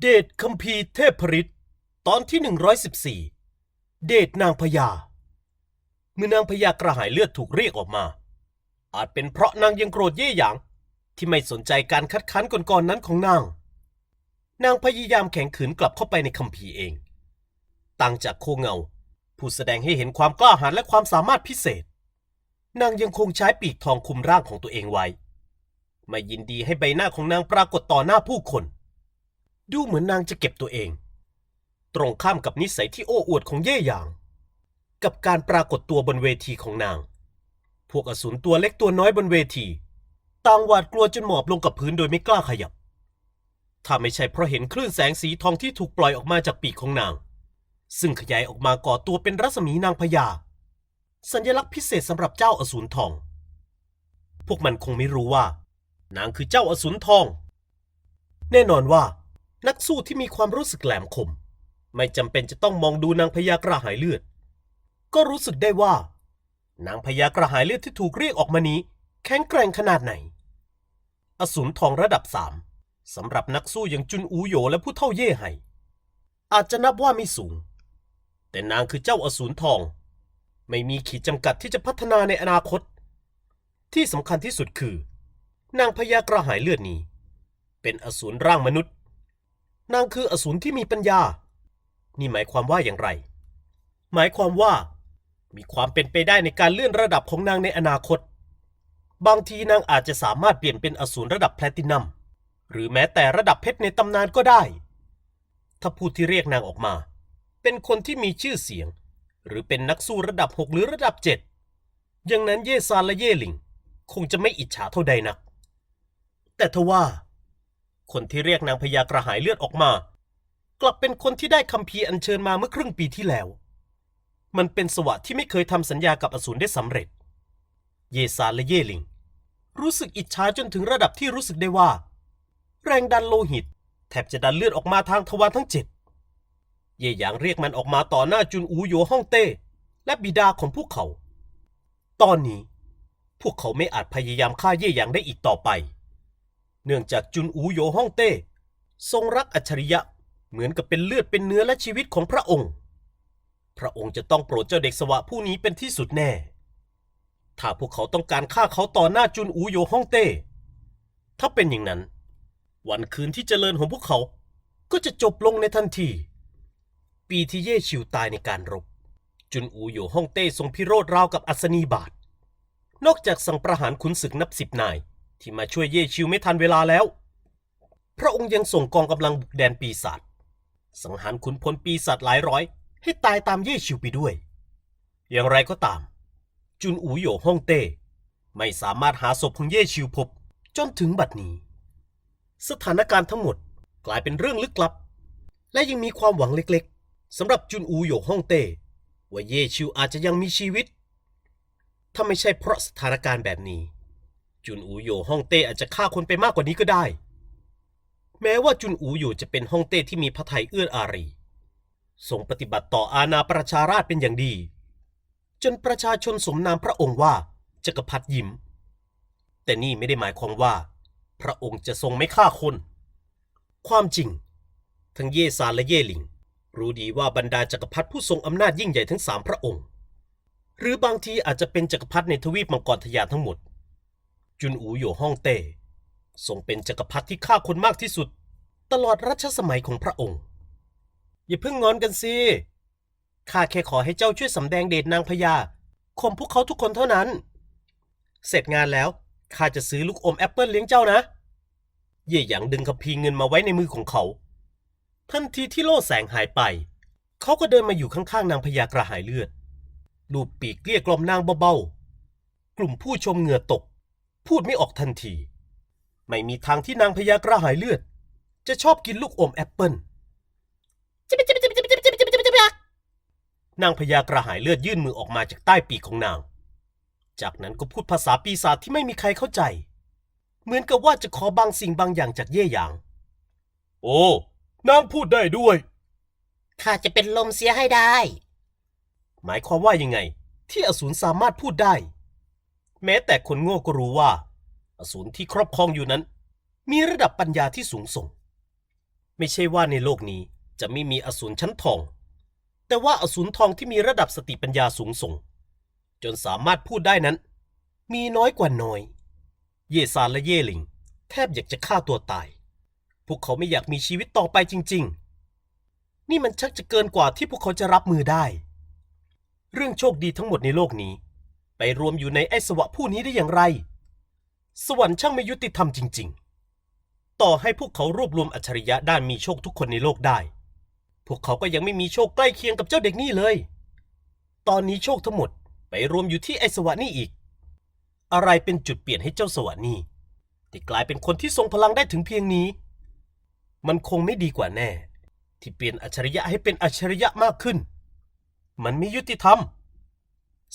เดชคัมภีร์เทพฤทธิ์ตอนที่ 114 เดชนางพญาเมื่อนางพญากระหายเลือดถูกเรียกออกมา อาจเป็นเพราะนางยังโกรธเย่หยาง ที่ไม่สนใจการคัดค้านก่อนๆนั้นของนาง นางพยายามแข็งขืนกลับเข้าไปในคัมภีร์เอง ต่างจากโคเงา ผู้แสดงให้เห็นความกล้าหาญและความสามารถพิเศษ นางยังคงใช้ปีกทองคุมร่างของตัวเองไว้ ไม่ยินดีให้ใบหน้าของนางปรากฏต่อหน้าผู้คน ดูเหมือนนางจะเก็บตัวเอง ตรงข้ามกับนิสัยที่โอ้อวดของเย่หยาง กับการปรากฏตัวบนเวทีของนาง พวกอสูรตัวเล็กตัวน้อยบนเวทีต่างหวาดกลัวจนหมอบลงกับพื้นโดยไม่กล้าขยับ ถ้าไม่ใช่เพราะเห็นคลื่นแสงสีทองที่ถูกปล่อยออกมาจากปีกของนาง ซึ่งขยายออกมาก่อตัวเป็นรัศมีนางพญา สัญลักษณ์พิเศษสำหรับเจ้าอสูรทอง พวกมันคงไม่รู้ว่า นางคือเจ้าอสูรทอง แน่นอนว่า นักสู้ที่มีความรู้สึกแหลมคม ไม่จำเป็นจะต้องมองดูนางพญากระหายเลือด ก็รู้สึกได้ว่า นางพญากระหายเลือดที่ถูกเรียกออกมานี้ แข็งแกร่งขนาดไหน อสูรทองระดับสามสำหรับนักสู้อย่างจุนอูโยและผู้เท่าเย่ไห่อาจจะนับว่าไม่สูง แต่นางคือเจ้าอสูรทอง ไม่มีขีดจำกัดที่จะพัฒนาในอนาคต ที่สำคัญที่สุดคือ นางพญากระหายเลือดนี้ เป็นอสูรร่างมนุษย์ นางคืออสูรที่มีปัญญา นี่หมายความว่าอย่างไร หมายความว่า มีความเป็นไปได้ในการเลื่อนระดับของนางในอนาคต บางทีนางอาจจะสามารถเปลี่ยนเป็นอสูรระดับแพลตินัม หรือแม้แต่ระดับเพชรในตำนานก็ได้ ถ้าผู้ที่เรียกนางออกมา เป็นคนที่มีชื่อเสียง หรือเป็นนักสู้ระดับ6หรือระดับ7อย่างนั้นเยซานและเย่หลิง คงจะไม่อิจฉาเท่าใดนัก แต่ทว่า คนที่เรียกนางพญากระหายเลือดออกมา กลับเป็นคนที่ได้คำพีอัญเชิญมาเมื่อครึ่งปีที่แล้ว มันเป็นสวะที่ไม่เคยทำสัญญากับอสูรได้สำเร็จ เยซาและเย่หลิง รู้สึกอิจฉาจนถึงระดับที่รู้สึกได้ว่า แรงดันโลหิต แทบจะดันเลือดออกมาทางทวารทั้งเจ็ดเย่หยางเรียกมันออกมาต่อหน้าจุนอูโยฮ่องเต้ และบิดาของพวกเขา ตอนนี้ พวกเขาไม่อาจพยายามฆ่าเย่หยางได้อีกต่อไป เนื่องจากจุนอูโยฮ่องเต้ทรงรักอัจฉริยะเหมือนกับเป็นเลือดเป็นเนื้อและชีวิตของพระองค์ พระองค์จะต้องโปรดเจ้าเด็กสวะผู้นี้เป็นที่สุดแน่ ถ้าพวกเขาต้องการฆ่าเขาต่อหน้าจุนอูโยฮ่องเต้ ถ้าเป็นอย่างนั้น วันคืนที่เจริญของพวกเขาก็จะจบลงในทันที ปีที่เย่ชิวตายในการรบ จุนอูโยฮ่องเต้ทรงพิโรธราวกับอัศนีบาท นอกจากสั่งประหารขุนศึกนับสิบนาย ที่มาช่วยเย่ชิวไม่ทันเวลาแล้ว พระองค์ยังส่งกองกำลังบุกแดนปีศาจสังหารขุนพลปีศาจหลายร้อย ให้ตายตามเย่ชิวไปด้วย อย่างไรก็ตาม จุนอูโยฮ่องเต้ไม่สามารถหาศพของเย่ชิวพบจนถึงบัดนี้ สถานการณ์ทั้งหมดกลายเป็นเรื่องลึกลับ และยังมีความหวังเล็กๆสำหรับจุนอูโยฮ่องเต้ว่าเย่ชิวอาจจะยังมีชีวิต ถ้าไม่ใช่เพราะสถานการณ์แบบนี้ จุนอูโยฮ่องเต้อาจจะฆ่าคนไปมากกว่านี้ก็ได้ แม้ว่าจุนอูโยจะเป็นฮ่องเต้ที่มีพระทัยเอื้ออารีทรงปฏิบัติต่ออาณาประชาราชเป็นอย่างดี จนประชาชนสมนามพระองค์ว่าจักรพรรดิยิ้ม แต่นี่ไม่ได้หมายความว่า พระองค์จะทรงไม่ฆ่าคน ความจริง ทั้งเยซานและเยหลิง รู้ดีว่าบรรดาจักรพรรดิผู้ทรงอำนาจยิ่งใหญ่ทั้งสามพระองค์ หรือบางทีอาจจะเป็นจักรพรรดิในทวีปมังกรทยาทั้งหมด จุนอูโยฮ่องเต้ทรงเป็นจักรพรรดิที่ฆ่าคนมากที่สุด ตลอดรัชสมัยของพระองค์ อย่าเพิ่งงอนกันสิข้าแค่ขอให้เจ้าช่วยสำแดงเดชนางพญาข่มพวกเขาทุกคนเท่านั้น เสร็จงานแล้วข้าจะซื้อลูกอมแอปเปิลเลี้ยงเจ้านะ เย่หยางดึงคัมภีเงินมาไว้ในมือของเขา ทันทีที่โล่แสงหายไป เขาก็เดินมาอยู่ข้างๆนางพญากระหายเลือด ลูบปีกเกลี้ยกล่อมนางเบาๆ กลุ่มผู้ชมเหงื่อตก พูดไม่ออกทันที ไม่มีทางที่นางพญากระหายเลือด จะชอบกินลูกอมแอปเปิลนางพญากระหายเลือดยื่นมือออกมาจากใต้ปีกของนาง จากนั้นก็พูดภาษาปีศาจที่ไม่มีใครเข้าใจ เหมือนกับว่าจะขอบางสิ่งบางอย่างจากเย่หยาง โอ้ นางพูดได้ด้วย ข้าจะเป็นลมเสียให้ได้ หมายความว่ายังไง ที่อสูรสามารถพูดได้ แม้แต่คนโง่ก็รู้ว่า อสูรที่ครอบครองอยู่นั้น มีระดับปัญญาที่สูงส่ง ไม่ใช่ว่าในโลกนี้จะไม่มีอสูรชั้นทอง แต่ว่าอสูรทองที่มีระดับสติปัญญาสูงส่ง จนสามารถพูดได้นั้น มีน้อยกว่าน้อย เยซานและเย่หลิง แทบอยากจะฆ่าตัวตาย พวกเขาไม่อยากมีชีวิตต่อไปจริง ๆ นี่มันชักจะเกินกว่าที่พวกเขาจะรับมือได้ เรื่องโชคดีทั้งหมดในโลกนี้ ไปรวมอยู่ในไอ้สวะผู้นี้ได้อย่างไร สวรรค์ช่างไม่ยุติธรรมจริง ๆ ต่อให้พวกเขารวบรวมอัจฉริยะด้านมีโชคทุกคนในโลกได้ พวกเขาก็ยังไม่มีโชคใกล้เคียงกับเจ้าเด็กนี่เลย ตอนนี้โชคทั้งหมดไปรวมอยู่ที่ไอ้สวะนี่อีก อะไรเป็นจุดเปลี่ยนให้เจ้าสวะนี่ที่กลายเป็นคนที่ทรงพลังได้ถึงเพียงนี้ มันคงไม่ดีกว่าแน่ ที่เปลี่ยนอัจฉริยะให้เป็นอัจฉริยะมากขึ้น มันไม่ยุติธรรม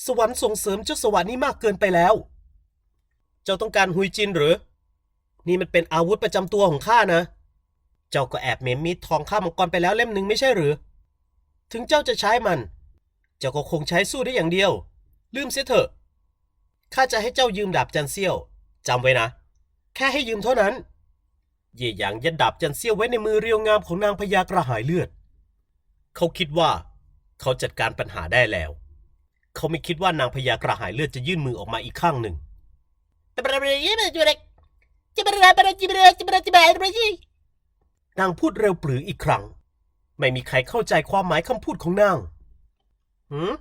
สวรรค์ส่งเสริมเจ้าสวรรค์นี่มากเกินไปแล้ว เจ้าต้องการหุยจินหรือ นี่มันเป็นอาวุธประจำตัวของข้านะ เจ้าก็แอบเมมมีดทองข้ามังกรไปแล้วเล่มหนึ่งไม่ใช่หรือ ถึงเจ้าจะใช้มัน เจ้าก็คงใช้สู้ได้อย่างเดียว ลืมเสียเถอะ ข้าจะให้เจ้ายืมดาบจันเซียวจำไว้นะ แค่ให้ยืมเท่านั้น เย่หยางยัดดาบจันเซียวไว้ในมือเรียวงามของนางพญากระหายเลือด เขาคิดว่า เขาจัดการปัญหาได้แล้ว เขาไม่คิดว่านางพญากระหายเลือดจะยื่นมือออกมาอีกข้างหนึ่งนางพูดเร็วปรืออีกครั้ง ไม่มีใครเข้าใจความหมายคำพูดของนางหืม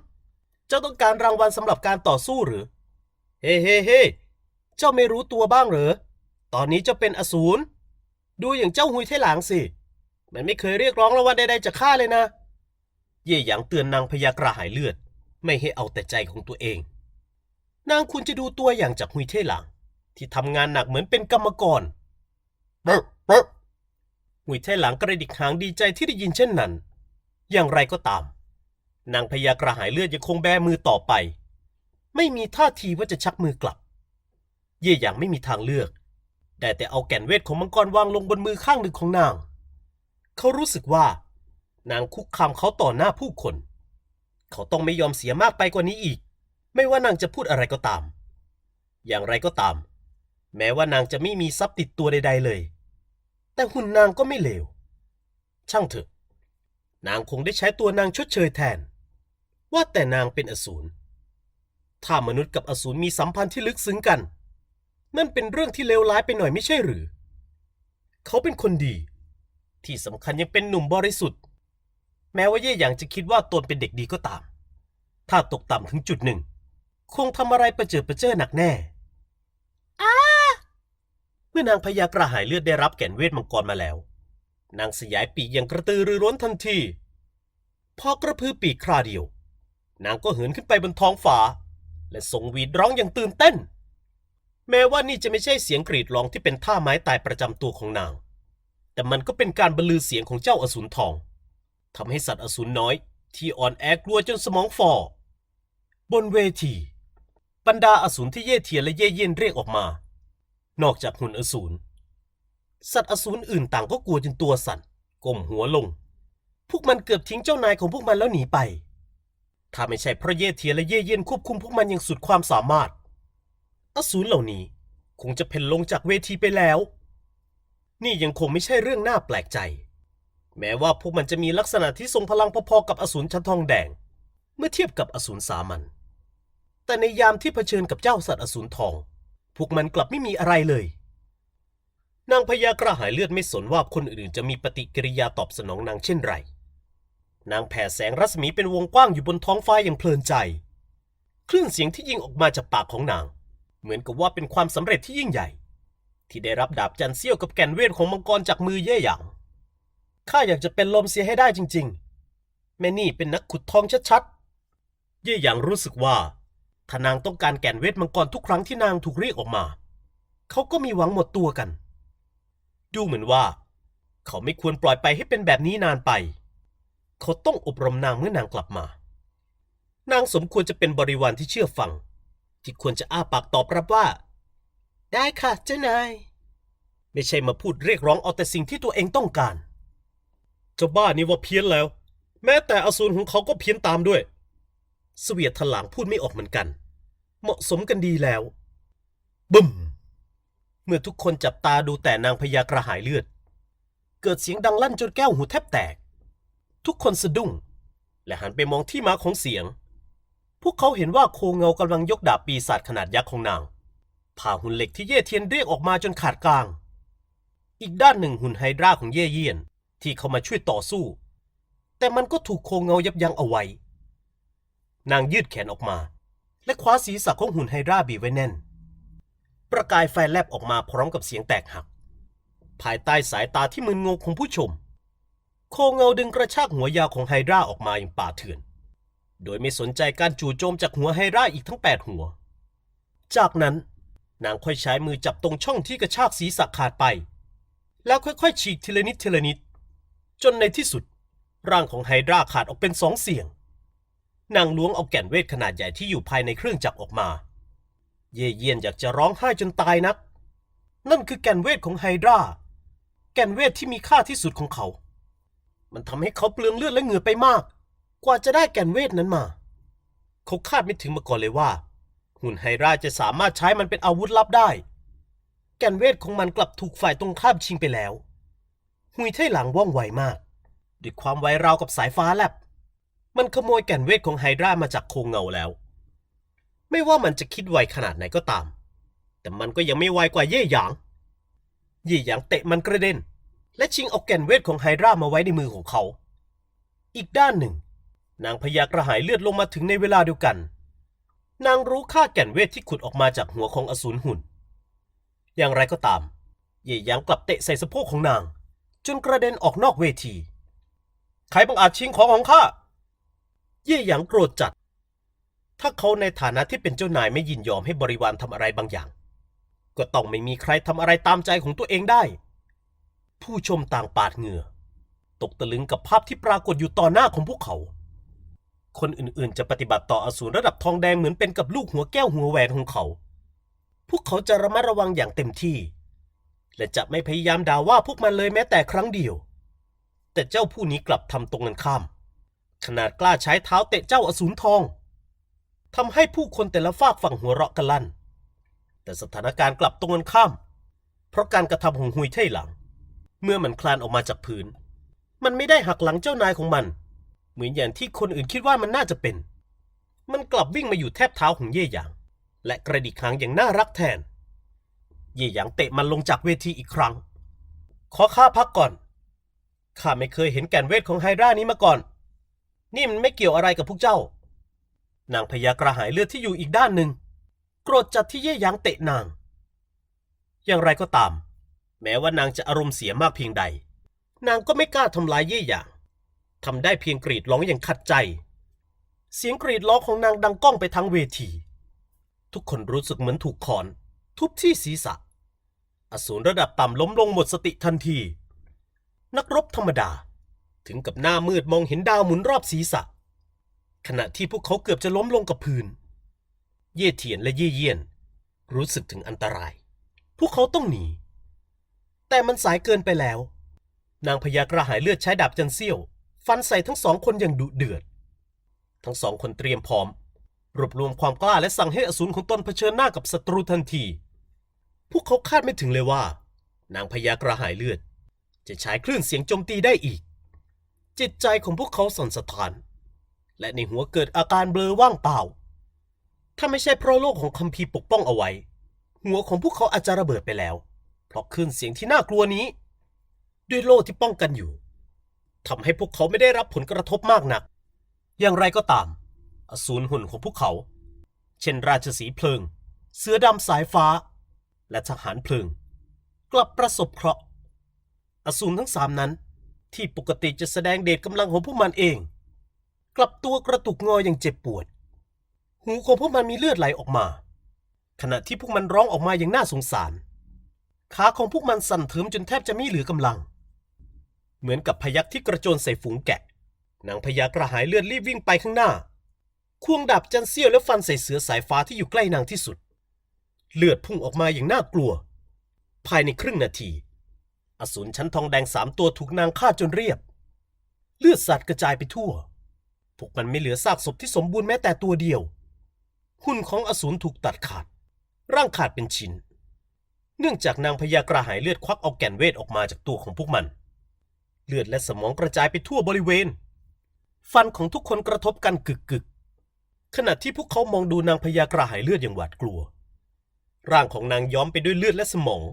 เจ้าต้องการรางวัลสำหรับการต่อสู้หรือ เฮ้เฮ้เฮ้เจ้าไม่รู้ตัวบ้างเหรอ ตอนนี้เจ้าเป็นอสูร ดูอย่างเจ้าหุยเทหลางสิ มันไม่เคยเรียกร้องรางวัลใดๆจากข้าเลยนะ เย่หยางเตือนนางพญากระหายเลือด ไม่ให้เอาแต่ใจของตัวเอง นางควรจะดูตัวอย่างจากหุยเทหลางที่ทำงานหนักเหมือนเป็นกรรมกรเป๊ะเป๊ะหุยเทหลังกระดิกหางดีใจที่ได้ยินเช่นนั้น อย่างไรก็ตาม นางพญากระหายเลือดยังคงแบมือต่อไป ไม่มีท่าทีว่าจะชักมือกลับ เย่หยางไม่มีทางเลือกได้แต่เอาแก่นเวทของมังกรวางลงบนมือข้างหนึ่งของนาง เขารู้สึกว่า นางคุกคามเขาต่อหน้าผู้คน เขาต้องไม่ยอมเสียมากไปกว่านี้อีก ไม่ว่านางจะพูดอะไรก็ตาม อย่างไรก็ตาม แม้ว่านางจะไม่มีทรัพย์ติดตัวใด ๆเลย แต่หุ่นนางก็ไม่เลว ช่างเถอะ นางคงได้ใช้ตัวนางชดเชยแทน ว่าแต่นางเป็นอสูร ถ้ามนุษย์กับอสูรมีสัมพันธ์ที่ลึกซึ้งกัน นั่นเป็นเรื่องที่เลวร้ายไปหน่อยไม่ใช่หรือ เขาเป็นคนดี ที่สำคัญยังเป็นหนุ่มบริสุทธิ์ แม้ว่าเย่หยางจะคิดว่าตนเป็นเด็กดีก็ตาม ถ้าตกต่ำถึงจุดหนึ่ง คงทำอะไรประเจิดประเจ้อหนักแน่เมื่อนางพญากระหายเลือดได้รับแก่นเวทมังกรมาแล้ว นางสยายปีกอย่างกระตือรือร้นทันที พอกระพือปีกคราเดียว นางก็เหินขึ้นไปบนท้องฟ้า และส่งหวีดร้องอย่างตื่นเต้น แม้ว่านี่จะไม่ใช่เสียงกรีดร้องที่เป็นท่าไม้ตายประจำตัวของนาง แต่มันก็เป็นการบรรลือเสียงของเจ้าอสูรทอง ทำให้สัตว์อสูรน้อย ที่อ่อนแอกลัวจนสมองฝ่อ บนเวที บรรดาอสูรที่เย่เทียนและเย่เย็นเรียกออกมา นอกจากหุ่นอสูร สัตว์อสูรอื่นต่างก็กลัวจนตัวสั่นก้มหัวลง พวกมันเกือบทิ้งเจ้านายของพวกมันแล้วหนีไป ถ้าไม่ใช่เพราะเย่เทียและเย่เย็นควบคุมพวกมันอย่างสุดความสามารถ อสูรเหล่านี้คงจะเพ่นลงจากเวทีไปแล้ว นี่ยังคงไม่ใช่เรื่องน่าแปลกใจ แม้ว่าพวกมันจะมีลักษณะที่ทรงพลังพอๆกับอสูรชั้นทองแดง เมื่อเทียบกับอสูรสามัญแต่ในยามที่เผชิญกับเจ้าสัตว์อสูรทอง พวกมันกลับไม่มีอะไรเลย นางพญากระหายเลือดไม่สนว่าคนอื่นจะมีปฏิกิริยาตอบสนองนางเช่นไร นางแผ่แสงรัศมีเป็นวงกว้างอยู่บนท้องฟ้าอย่างเพลินใจ คลื่นเสียงที่ยิงออกมาจากปากของนาง เหมือนกับว่าเป็นความสำเร็จที่ยิ่งใหญ่ ที่ได้รับดาบจันเซี่ยวกับแก่นเวทของมังกรจากมือเย่หยาง ข้าอยากจะเป็นลมเสียให้ได้จริง ๆ แม่นี่เป็นนักขุดทองชัดๆ เย่หยางรู้สึกว่าถ้านางต้องการแก่นเวทมังกรทุกครั้งที่นางถูกเรียกออกมา เขาก็มีหวังหมดตัวกัน ดูเหมือนว่า เขาไม่ควรปล่อยไปให้เป็นแบบนี้นานไป เขาต้องอบรมนางเมื่อนางกลับมา นางสมควรจะเป็นบริวารที่เชื่อฟัง ที่ควรจะอ้าปากตอบรับว่า ได้ค่ะเจ้านาย ไม่ใช่มาพูดเรียกร้องเอาแต่สิ่งที่ตัวเองต้องการ เจ้าบ้านี่ว่าเพี้ยนแล้ว แม้แต่อสูรของเขาก็เพี้ยนตามด้วย เสวียดถลางพูดไม่ออกเหมือนกัน เหมาะสมกันดีแล้ว บึ้ม เมื่อทุกคนจับตาดูแต่นางพญากระหายเลือด เกิดเสียงดังลั่นจนแก้วหูแทบแตก ทุกคนสะดุ้ง และหันไปมองที่มาของเสียง พวกเขาเห็นว่าโคเงากำลังยกดาบปีศาจขนาดยักษ์ของนางผ่าหุ่นเหล็กที่เย่เทียนเรียกออกมาจนขาดกลาง อีกด้านหนึ่งหุ่นไฮดราของเย่เยียน ที่เข้ามาช่วยต่อสู้ แต่มันก็ถูกโคงเงายับยั้งเอาไว้ นางยืดแขนออกมา และคว้าศีรษะของหุ่นไฮราบีไว้แน่น ประกายไฟแลบออกมาพร้อมกับเสียงแตกหัก ภายใต้สายตาที่มึนงงของผู้ชม โคงเงาดึงกระชากหัวยาวของไฮราออกมาอย่างป่าเถื่อน โดยไม่สนใจการจู่โจมจากหัวไฮราอีกทั้งแปดหัว จากนั้นนางค่อยใช้มือจับตรงช่องที่กระชากศีรษะขาดไป แล้วค่อยๆ ฉีกทีละนิดทีละนิด จนในที่สุด ร่างของไฮดราขาดออกเป็นสองเสียง นางล้วงเอาแก่นเวทขนาดใหญ่ที่อยู่ภายในเครื่องจักรออกมา เย่เยียนอยากจะร้องไห้จนตายนัก นั่นคือแก่นเวทของไฮดราแก่นเวทที่มีค่าที่สุดของเขา มันทำให้เขาเปลืองเลือดและเหงื่อไปมาก กว่าจะได้แก่นเวทนั้นมา เขาคาดไม่ถึงมาก่อนเลยว่า หุ่นไฮดราจะสามารถใช้มันเป็นอาวุธลับได้ แก่นเวทของมันกลับถูกฝ่ายตรงข้ามชิงไปแล้ว หุยไทหลังว่องไวมาก ด้วยความไวราวกับสายฟ้าแลบ มันขโมยแก่นเวทของไฮดรามาจากโคงเงาแล้ว ไม่ว่ามันจะคิดไวขนาดไหนก็ตาม แต่มันก็ยังไม่ไวกว่าเย่หยาง เย่หยางเตะมันกระเด็น และชิงเอาแก่นเวทของไฮดรามาไว้ในมือของเขา อีกด้านหนึ่ง นางพยากระหายเลือดลงมาถึงในเวลาเดียวกัน นางรู้ค่าแก่นเวทที่ขุดออกมาจากหัวของอสูรหุ่น อย่างไรก็ตาม เย่หยางกลับเตะใส่สะโพกของนาง จนกระเด็นออกนอกเวที ใครบังอาจชิงของของข้า เย่หยางโกรธจัด ถ้าเขาในฐานะที่เป็นเจ้านายไม่ยินยอมให้บริวารทำอะไรบางอย่าง ก็ต้องไม่มีใครทำอะไรตามใจของตัวเองได้ ผู้ชมต่างปาดเหงื่อ ตกตะลึงกับภาพที่ปรากฏอยู่ต่อหน้าของพวกเขา คนอื่นๆ จะปฏิบัติต่ออสูรระดับทองแดงเหมือนเป็นกับลูกหัวแก้วหัวแหวนของเขา พวกเขาจะระมัดระวังอย่างเต็มที่ และจะไม่พยายามด่าว่าพวกมันเลยแม้แต่ครั้งเดียว แต่เจ้าผู้นี้กลับทำตรงกันข้าม ขนาดกล้าใช้เท้าเตะเจ้าอสูรทองทำให้ผู้คนแต่ละฝากฝั่งหัวเราะกันลั่น แต่สถานการณ์กลับตรงกันข้าม เพราะการกระทำของหุยไท่หลัง เมื่อมันคลานออกมาจากพื้น มันไม่ได้หักหลังเจ้านายของมัน เหมือนอย่างที่คนอื่นคิดว่ามันน่าจะเป็น มันกลับวิ่งมาอยู่แทบเท้าของเย่หยาง และกระดิกหางอย่างน่ารักแทน เย่หยางเตะมันลงจากเวทีอีกครั้ง ขอข้าพักก่อน ข้าไม่เคยเห็นแก่นเวทของไฮรานี้มาก่อน นี่มันไม่เกี่ยวอะไรกับพวกเจ้า นางพญากระหายเลือดที่อยู่อีกด้านหนึ่ง โกรธจัดที่เย่หยางเตะนาง อย่างไรก็ตาม แม้ว่านางจะอารมณ์เสียมากเพียงใด นางก็ไม่กล้าทำลายเย่หยางทำได้เพียงกรีดร้องอย่างขัดใจ เสียงกรีดร้องของนางดังก้องไปทั้งเวที ทุกคนรู้สึกเหมือนถูกขอน ทุบที่ศีรษะ อสูรระดับต่ำล้มลงหมดสติทันที นักรบธรรมดา ถึงกับหน้ามืดมองเห็นดาวหมุนรอบศีรษะ ขณะที่พวกเขาเกือบจะล้มลงกับพื้น เย่เทียนและเย่เยียน รู้สึกถึงอันตราย พวกเขาต้องหนี แต่มันสายเกินไปแล้ว นางพญากระหายเลือดใช้ดาบจันเซี่ยว ฟันใส่ทั้งสองคนอย่างดุเดือด ทั้งสองคนเตรียมพร้อมรวบรวมความกล้าและสั่งให้อสูรของตนเผชิญหน้ากับศัตรูทันที พวกเขาคาดไม่ถึงเลยว่า นางพญากระหายเลือด จะใช้คลื่นเสียงโจมตีได้อีก จิตใจของพวกเขาสั่นสะท้าน และในหัวเกิดอาการเบลอว่างเปล่า ถ้าไม่ใช่เพราะโลกของคัมภีร์ปกป้องเอาไว้ หัวของพวกเขาอาจจะระเบิดไปแล้ว เพราะคลื่นเสียงที่น่ากลัวนี้ ด้วยโล่ที่ป้องกันอยู่ทำให้พวกเขาไม่ได้รับผลกระทบมากนัก อย่างไรก็ตาม อสูรหุ่นของพวกเขา เช่นราชสีเพลิง เสือดำสายฟ้า และทหารเพลิง กลับประสบเคราะห์อสูรทั้งสามนั้น ที่ปกติจะแสดงเดชกำลังของพวกมันเอง กลับตัวกระตุกงออย่างเจ็บปวด หูของพวกมันมีเลือดไหลออกมา ขณะที่พวกมันร้องออกมาอย่างน่าสงสาร ขาของพวกมันสั่นเทิมจนแทบจะไม่เหลือกำลัง เหมือนกับพยักที่กระโจนใส่ฝูงแกะนางพญากระหายเลือดรีบวิ่งไปข้างหน้า ควงดาบจันเซี่ยวแล้วฟันใส่เสือสายฟ้าที่อยู่ใกล้นางที่สุด เลือดพุ่งออกมาอย่างน่ากลัว ภายในครึ่งนาที อสูรชั้นทองแดงสามตัวถูกนางฆ่าจนเรียบ เลือดสาดกระจายไปทั่ว พวกมันไม่เหลือซากศพที่สมบูรณ์แม้แต่ตัวเดียว หุ่นของอสูรถูกตัดขาด ร่างขาดเป็นชิ้น เนื่องจากนางพญากระหายเลือดควักเอาแก่นเวทออกมาจากตัวของพวกมัน เลือดและสมองกระจายไปทั่วบริเวณ ฟันของทุกคนกระทบกันกึกกึกขณะที่พวกเขามองดูนางพญากระหายเลือดอย่างหวาดกลัว ร่างของนางย้อมไปด้วยเลือดและสมอง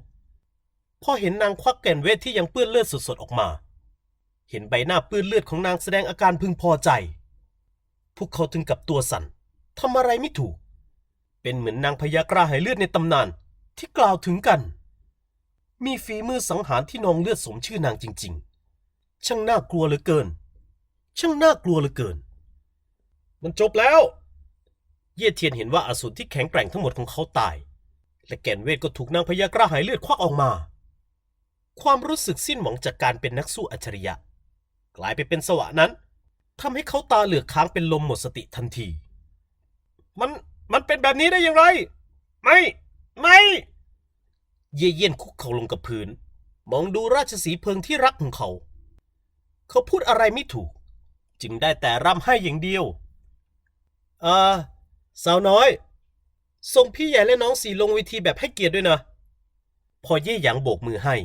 พอเห็นนางควักแก่นเวทที่ยังเปื้อนเลือดสดๆออกมา เห็นใบหน้าเปื้อนเลือดของนางแสดงอาการพึงพอใจ พวกเขาถึงกับตัวสั่นทำอะไรไม่ถูก เป็นเหมือนนางพญากระหายเลือดในตำนานที่กล่าวถึงกัน มีฝีมือสังหารที่นองเลือดสมชื่อนางจริง ๆ ช่างน่ากลัวเหลือเกิน ช่างน่ากลัวเหลือเกิน มันจบแล้ว เย่เทียนเห็นว่าอสูรที่แข็งแกร่งทั้งหมดของเขาตาย และแก่นเวทก็ถูกนางพญากระหายเลือดควักออกมา ความรู้สึกสิ้นหวังจากการเป็นนักสู้อัจฉริยะ กลายไปเป็นสวะนั้นทำให้เขาตาเหลือกค้างเป็นลมหมดสติทันที มันมันเป็นแบบนี้ได้อย่างไร ไม่ ไม่ เย่เยี่ยนคุกเข่าลงกับพื้น มองดูราชสีเพิงที่รักของเขา เขาพูดอะไรไม่ถูก จึงได้แต่ร่ำให้อย่างเดียว อ่า สาวน้อย ส่งพี่ใหญ่และน้องสีลงเวทีแบบให้เกียรติด้วยนะ พอเย่หยางโบกมือให้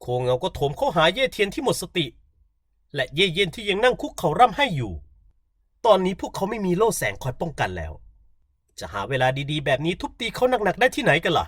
โคงเงาก็โถมเข้าหาเย่เทียนที่หมดสติ และเย่เย็นที่ยังนั่งคุกเข่าร่ำให้อยู่ ตอนนี้พวกเขาไม่มีโล่แสงคอยป้องกันแล้ว จะหาเวลาดีๆ แบบนี้ทุบตีเขาหนักๆได้ที่ไหนกันล่ะ